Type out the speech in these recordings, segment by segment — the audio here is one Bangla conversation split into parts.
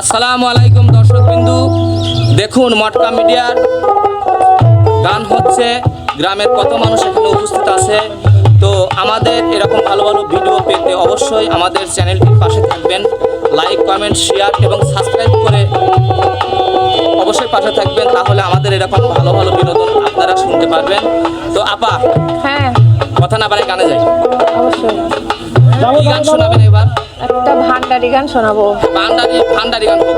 আসসালামু আলাইকুম দর্শক বিন্দু দেখুন মটকা মিডিয়ার গান হচ্ছে গ্রামের কত মানুষ এখানে উপস্থিত আছে। তো আমাদের এরকম ভালো ভালো ভিডিও পেতে অবশ্যই আমাদের চ্যানেলটির পাশে থাকবেন। লাইক কমেন্ট শেয়ার এবং সাবস্ক্রাইব করে অবশ্যই পাশে থাকবেন তাহলে আমাদের এরকম ভালো ভালো বিনোদন আপনারা শুনতে পারবেন। তো আপা হ্যাঁ। কথা না পারে গানে যাই। অবশ্যই। গান শোনাবেন এবার? একটা ভান্ডারি গান শোনাবো। ভান্ডারি ভান্ডারি গান খুব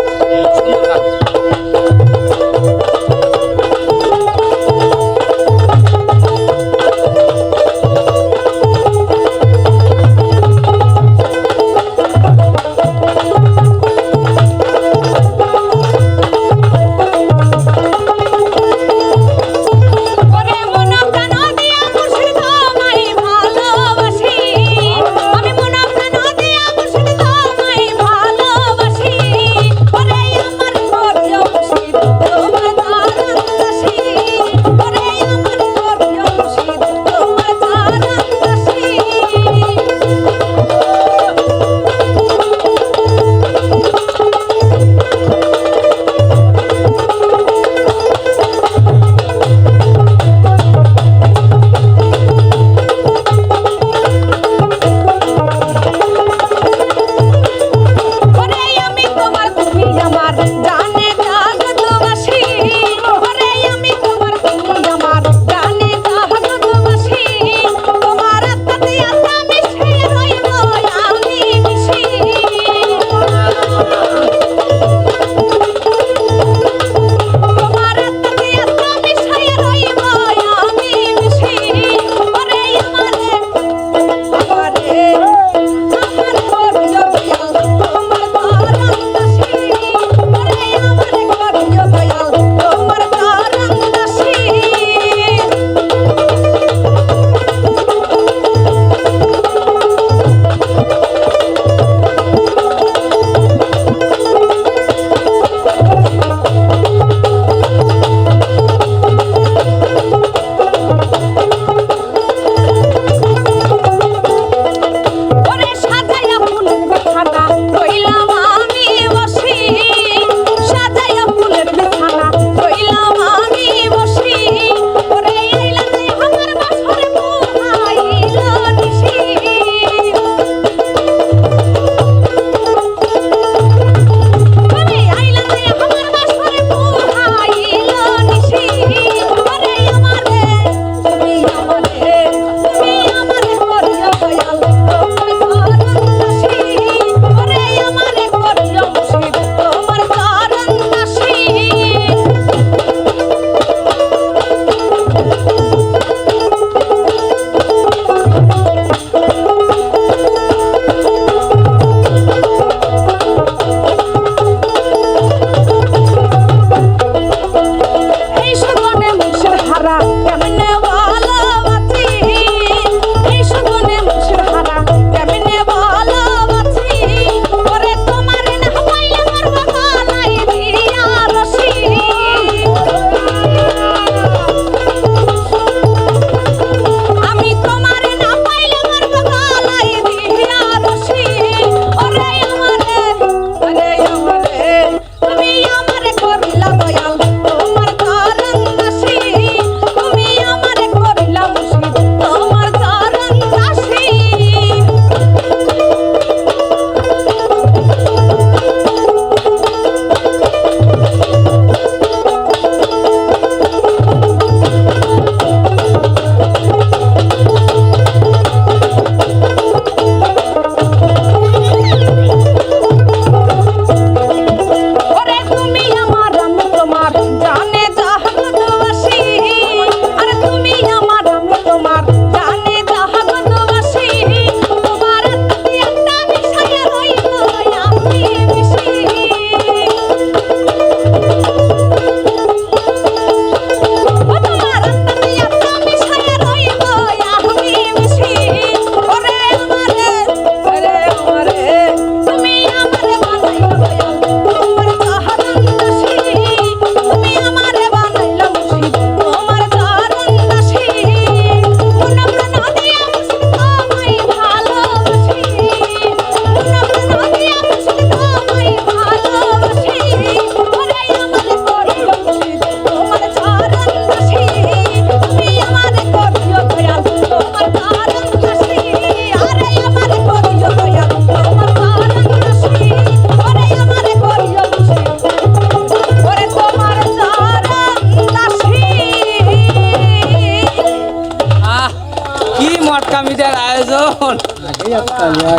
সুন্দর গান।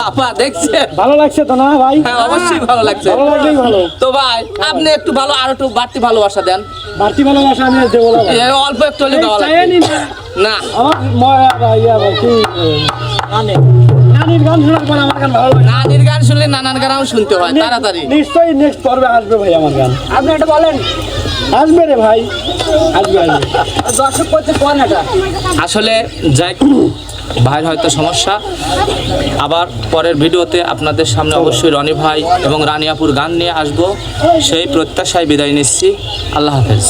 আপা দেখছেন? ভালো লাগছে তো না ভাই? হ্যাঁ অবশ্যই ভালো লাগছে। ভালো লাগলেই ভালো। তো ভাই আপনি একটু ভালো আর একটু বাড়তি ভালোবাসা দেন। বাড়তি ভালোবাসা আমি দেবো না অল্প একটু হলে দেওয়া লাগবে। না। আমার ময়া ভাই ভাই কি নানির গান শোনার পর আমার গান ভালো লাগে। নানির গান শুনলে নানান গানও শুনতে হয় তাড়াতাড়ি। নিশ্চয়ই নেক্সট পর্বে আসবে ভাই আমার গান। আপনি এটা বলেন। আসবে রে ভাই। আসবে আসবে। দর্শক করতে কোন এটা আসলে যাই ভাইয়ের হয়তো সমস্যা। আবার পরের ভিডিওতে আপনাদের সামনে অবশ্যই রনি ভাই এবং রানিয়াপুর গান নিয়ে আসব। সেই প্রত্যাশায় বিদায় নিচ্ছি। আল্লাহ হাফেজ।